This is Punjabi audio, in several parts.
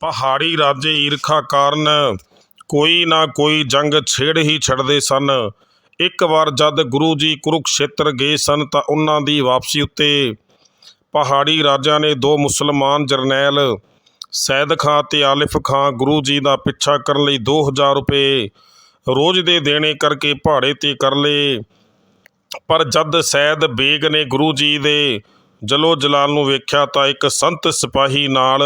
ਪਹਾੜੀ ਰਾਜੇ ਈਰਖਾ ਕਾਰਨ ਕੋਈ ਨਾ ਕੋਈ ਜੰਗ ਛੇੜ ਹੀ ਛੱਡਦੇ ਸਨ। ਇੱਕ ਵਾਰ ਜਦ ਗੁਰੂ ਜੀ ਕੁਰੂਕਸ਼ੇਤਰ ਗਏ ਸਨ ਤਾਂ ਉਹਨਾਂ ਦੀ ਵਾਪਸੀ ਉੱਤੇ ਪਹਾੜੀ ਰਾਜਿਆਂ ਨੇ ਦੋ ਮੁਸਲਮਾਨ ਜਰਨੈਲ ਸੈਦ ਖਾਂ ਤੇ ਆਲਿਫ ਖਾਂ ਗੁਰੂ ਜੀ ਦਾ ਪਿੱਛਾ ਕਰਨ ਲਈ 2000 ਰੁਪਏ ਰੋਜ਼ ਦੇ ਦੇਣੇ ਕਰਕੇ ਪਹਾੜੇ ਤੇ ਕਰ ਲਏ। ਪਰ ਜਦ ਸੈਦ ਬੇਗ ਨੇ ਗੁਰੂ ਜੀ ਦੇ ਜਲੋ ਜਲਾਲ ਨੂੰ ਵੇਖਿਆ ਤਾਂ ਇੱਕ ਸੰਤ ਸਿਪਾਹੀ ਨਾਲ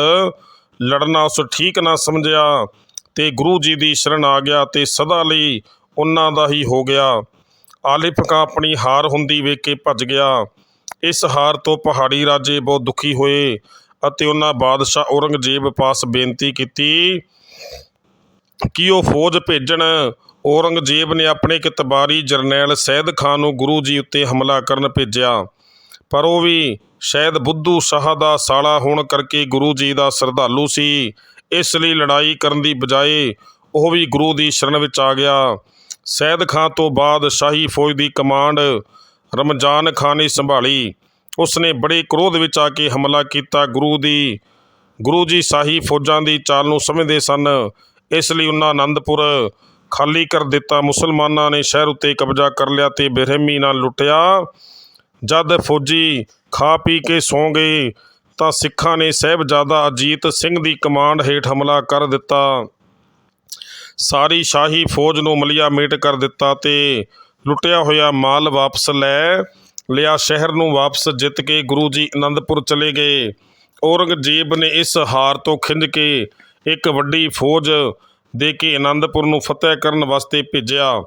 ਲੜਨਾ, ਉਸ ਠੀਕ ਨਾ ਸਮਝਿਆ ਤੇ ਗੁਰੂ ਜੀ ਦੀ ਸ਼ਰਨ ਆ ਗਿਆ ਤੇ ਸਦਾ ਲਈ ਉਹਨਾਂ ਦਾ ਹੀ ਹੋ ਗਿਆ। ਆਲਿਫ ਖਾਂ ਆਪਣੀ ਹਾਰ ਹੁੰਦੀ ਵੇਖ ਕੇ ਭੱਜ ਗਿਆ। ਇਸ ਹਾਰ ਤੋਂ ਪਹਾੜੀ ਰਾਜੇ ਬਹੁਤ ਦੁਖੀ ਹੋਏ ਅਤੇ ਉਹਨਾਂ ਬਾਦਸ਼ਾਹ ਔਰੰਗਜ਼ੇਬ ਪਾਸ ਬੇਨਤੀ ਕੀਤੀ ਕਿ ਉਹ ਫੌਜ ਭੇਜਣ। ਔਰੰਗਜ਼ੇਬ ਨੇ ਆਪਣੇ ਕਿਤਬਾਰੀ ਜਰਨੈਲ ਸੈਦ ਖਾਨ ਨੂੰ ਗੁਰੂ ਜੀ ਉੱਤੇ ਹਮਲਾ ਕਰਨ ਭੇਜਿਆ। ਪਰ ਉਹ ਵੀ ਸ਼ਾਇਦ ਬੁੱਧੂ ਸ਼ਾਹ ਦਾ ਸਾਲਾ ਹੋਣ ਕਰਕੇ ਗੁਰੂ ਜੀ ਦਾ ਸਰਧਾਲੂ ਸੀ। ਇਸ ਲਈ ਲੜਾਈ ਕਰਨ ਦੀ ਬਜਾਏ ਉਹ ਵੀ ਗੁਰੂ ਦੀ ਸ਼ਰਨ ਵਿੱਚ ਆ ਗਿਆ। ਸੈਦ ਖਾਨ ਤੋਂ ਬਾਅਦ ਸ਼ਾਹੀ ਫੌਜ ਦੀ ਕਮਾਂਡ ਰਮਜ਼ਾਨ ਖਾਨ ਨੇ ਸੰਭਾਲੀ। ਉਸਨੇ ਬੜੇ ਕ੍ਰੋਧ ਵਿੱਚ ਆ ਕੇ ਹਮਲਾ ਕੀਤਾ। ਗੁਰੂ ਦੀ, ਗੁਰੂ ਜੀ ਸ਼ਾਹੀ ਫੌਜਾਂ ਦੀ ਚਾਲ ਨੂੰ ਸਮਝਦੇ ਸਨ। ਇਸ ਲਈ ਉਹਨਾਂ ਆਨੰਦਪੁਰ ਖਾਲੀ ਕਰ ਦਿੱਤਾ। ਮੁਸਲਮਾਨਾਂ ਨੇ ਸ਼ਹਿਰ ਉੱਤੇ ਕਬਜ਼ਾ ਕਰ ਲਿਆ ਤੇ ਬੇਰਹਿਮੀ ਨਾਲ ਲੁੱਟਿਆ। ਜਦ ਫੌਜੀ ਖਾ ਪੀ ਕੇ ਸੌਂ ਗਏ ਤਾਂ ਸਿੱਖਾਂ ਨੇ ਸਾਹਿਬਜ਼ਾਦਾ ਅਜੀਤ ਸਿੰਘ ਦੀ ਕਮਾਂਡ ਹੇਠ ਹਮਲਾ ਕਰ ਦਿੱਤਾ। ਸਾਰੀ ਸ਼ਾਹੀ ਫੌਜ ਨੂੰ ਮਲਿਆ ਮੇਟ ਕਰ ਦਿੱਤਾ ਤੇ ਲੁੱਟਿਆ ਹੋਇਆ ਮਾਲ ਵਾਪਸ ਲੈ ਲਿਆ, ਸ਼ਹਿਰ ਨੂੰ ਵਾਪਸ ਜਿੱਤ ਕੇ ਗੁਰੂ ਜੀ ਅਨੰਦਪੁਰ ਚਲੇ ਗਏ। ਔਰੰਗਜ਼ੇਬ ਨੇ ਇਸ ਹਾਰ ਤੋਂ ਖਿੰਝ ਕੇ ਇੱਕ ਵੱਡੀ ਫੌਜ ਦੇ ਕੇ ਅਨੰਦਪੁਰ ਨੂੰ ਫਤਿਹ ਕਰਨ ਵਾਸਤੇ ਭੇਜਿਆ।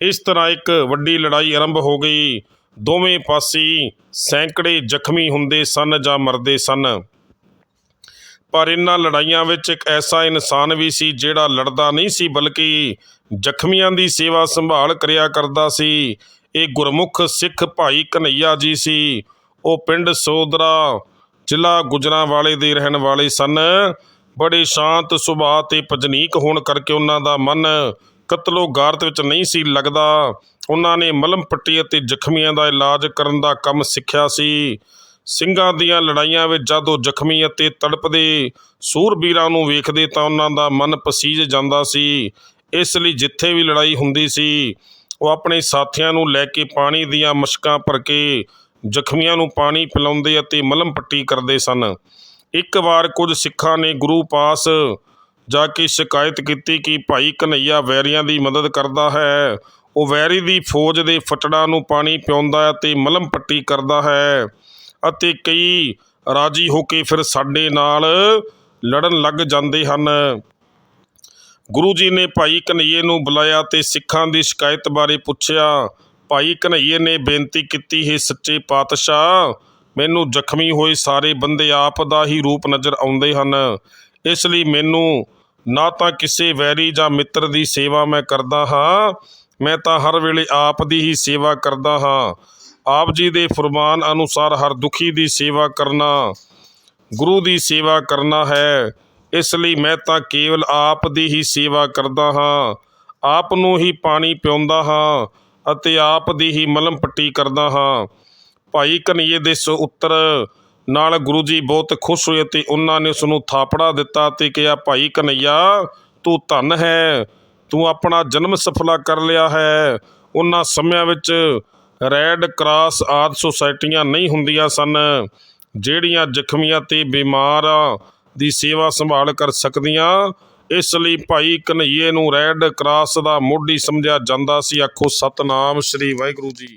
ਇਸ ਤਰ੍ਹਾਂ ਇੱਕ ਵੱਡੀ ਲੜਾਈ ਆਰੰਭ ਹੋ ਗਈ। ਦੋਵੇਂ ਪਾਸੇ ਸੈਂਕੜੇ ਜ਼ਖਮੀ ਹੁੰਦੇ ਸਨ ਜਾਂ ਮਰਦੇ ਸਨ। ਪਰ ਇਹਨਾਂ ਲੜਾਈਆਂ ਵਿੱਚ ਇੱਕ ਐਸਾ ਇਨਸਾਨ ਵੀ ਸੀ ਜਿਹੜਾ ਲੜਦਾ ਨਹੀਂ ਸੀ, ਬਲਕਿ ਜ਼ਖਮੀਆਂ ਦੀ ਸੇਵਾ ਸੰਭਾਲ ਕਰਿਆ ਕਰਦਾ ਸੀ। ਇਹ ਗੁਰਮੁਖ ਸਿੱਖ ਭਾਈ ਕਨਈਆ ਜੀ ਸੀ। ਉਹ ਪਿੰਡ ਸੋਦਰਾ ਜ਼ਿਲ੍ਹਾ ਗੁਜਰਾਂਵਾਲੇ ਦੇ ਰਹਿਣ ਵਾਲੇ ਸਨ। ਬੜੇ ਸ਼ਾਂਤ ਸੁਭਾਅ ਤੇ ਭਜਨੀਕ ਹੋਣ ਕਰਕੇ ਉਹਨਾਂ ਦਾ ਮਨ ਕਤਲੋ ਗਾਰਤ ਵਿੱਚ ਨਹੀਂ ਸੀ ਲੱਗਦਾ। ਉਹਨਾਂ ਨੇ ਮਲਮ ਪੱਟੀ ਅਤੇ ਜ਼ਖਮੀਆਂ ਦਾ ਇਲਾਜ ਕਰਨ ਦਾ ਕੰਮ ਸਿੱਖਿਆ ਸੀ। ਸਿੰਘਾਂ ਦੀਆਂ ਲੜਾਈਆਂ ਵਿੱਚ ਜਦ ਉਹ ਜ਼ਖਮੀ ਅਤੇ ਤੜਪਦੇ ਸੂਰਬੀਰਾਂ ਨੂੰ ਵੇਖਦੇ ਤਾਂ ਉਹਨਾਂ ਦਾ ਮਨ ਪਸੀਜ ਜਾਂਦਾ ਸੀ। ਇਸ ਲਈ ਜਿੱਥੇ ਵੀ ਲੜਾਈ ਹੁੰਦੀ ਸੀ, ਉਹ ਆਪਣੇ ਸਾਥੀਆਂ ਨੂੰ ਲੈ ਕੇ ਪਾਣੀ ਦੀਆਂ ਮਸ਼ਕਾਂ ਭਰ ਕੇ ਜ਼ਖਮੀਆਂ ਨੂੰ ਪਾਣੀ ਪਿਲਾਉਂਦੇ ਅਤੇ ਮਲਮ ਪੱਟੀ ਕਰਦੇ ਸਨ। ਇੱਕ ਵਾਰ ਕੁਝ ਸਿੱਖਾਂ ਨੇ ਗੁਰੂ ਪਾਸ ਜਾ ਕੇ ਸ਼ਿਕਾਇਤ ਕੀਤੀ ਕਿ ਭਾਈ ਕਨਈਆ ਵੈਰੀਆਂ ਦੀ ਮਦਦ ਕਰਦਾ ਹੈ। ਉਹ ਵੈਰੀ ਦੀ ਫੌਜ ਦੇ ਫਟੜਾਂ ਨੂੰ ਪਾਣੀ ਪਿਆਉਂਦਾ ਹੈ ਤੇ ਮਲਮ ਪੱਟੀ ਕਰਦਾ ਹੈ ਅਤੇ ਕਈ ਰਾਜੀ ਹੋ ਕੇ ਫਿਰ ਸਾਡੇ ਨਾਲ ਲੜਨ ਲੱਗ ਜਾਂਦੇ ਹਨ। ਗੁਰੂ ਜੀ ਨੇ ਭਾਈ ਕਨਈਏ ਨੂੰ ਬੁਲਾਇਆ ਤੇ ਸਿੱਖਾਂ ਦੀ ਸ਼ਿਕਾਇਤ ਬਾਰੇ ਪੁੱਛਿਆ। ਭਾਈ ਕਨਈਏ ਨੇ ਬੇਨਤੀ ਕੀਤੀ, ਹੈ ਸੱਚੇ ਪਾਤਸ਼ਾਹ, ਮੈਨੂੰ ਜ਼ਖਮੀ ਹੋਏ ਸਾਰੇ ਬੰਦੇ ਆਪ ਦਾ ਹੀ ਰੂਪ ਨਜ਼ਰ ਆਉਂਦੇ ਹਨ। ਇਸ ਲਈ ਮੈਨੂੰ ਨਾ ਤਾਂ ਕਿਸੇ ਵੈਰੀ ਜਾਂ ਮਿੱਤਰ ਦੀ ਸੇਵਾ ਮੈਂ ਕਰਦਾ ਹਾਂ, ਮੈਂ ਤਾਂ ਹਰ ਵੇਲੇ ਆਪ ਦੀ ਹੀ ਸੇਵਾ ਕਰਦਾ ਹਾਂ। ਆਪ ਜੀ ਦੇ ਫਰਮਾਨ ਅਨੁਸਾਰ ਹਰ ਦੁਖੀ ਦੀ ਸੇਵਾ ਕਰਨਾ, ਗੁਰੂ ਦੀ ਸੇਵਾ ਕਰਨਾ ਹੈ। ਇਸ ਲਈ ਮੈਂ ਤਾਂ ਕੇਵਲ ਆਪ ਦੀ ਹੀ ਸੇਵਾ ਕਰਦਾ ਹਾਂ, ਆਪ ਨੂੰ ਹੀ ਪਾਣੀ ਪਿਆਉਂਦਾ ਹਾਂ ਅਤੇ ਆਪ ਦੀ ਹੀ ਮਲਮ ਪੱਟੀ ਕਰਦਾ ਹਾਂ। ਭਾਈ ਕਨਈਏ ਦੇ ਇਸ ਉੱਤਰ ਨਾਲ ਗੁਰੂ ਜੀ ਬਹੁਤ ਖੁਸ਼ ਹੋਏ ਅਤੇ ਉਹਨਾਂ ਨੇ ਉਸ ਨੂੰ ਥਾਪੜਾ ਦਿੱਤਾ ਤੇ ਕਿਹਾ, ਭਾਈ ਕਨਈਆ, ਤੂੰ ਧਨ ਹੈ, ਤੂੰ ਆਪਣਾ ਜਨਮ ਸਫਲਾ ਕਰ ਲਿਆ ਹੈ। ਉਹਨਾਂ ਸਮਿਆਂ ਵਿੱਚ ਰੈੱਡ ਕਰਾਸ ਆਦ ਸੁਸਾਇਟੀਆਂ ਨਹੀਂ ਹੁੰਦੀਆਂ ਸਨ, ਜਿਹੜੀਆਂ ਜ਼ਖਮੀਆਂ ਤੇ ਬਿਮਾਰਾਂ ਦੀ ਸੇਵਾ ਸੰਭਾਲ ਕਰ ਸਕਦੀਆਂ। ਇਸ ਲਈ ਭਾਈ ਕਨਈਏ ਨੂੰ ਰੈੱਡ ਕਰਾਸ ਦਾ ਮੋਢੀ ਸਮਝਿਆ ਜਾਂਦਾ ਸੀ। ਆਖੋ, ਸਤਨਾਮ ਸ੍ਰੀ ਵਾਹਿਗੁਰੂ ਜੀ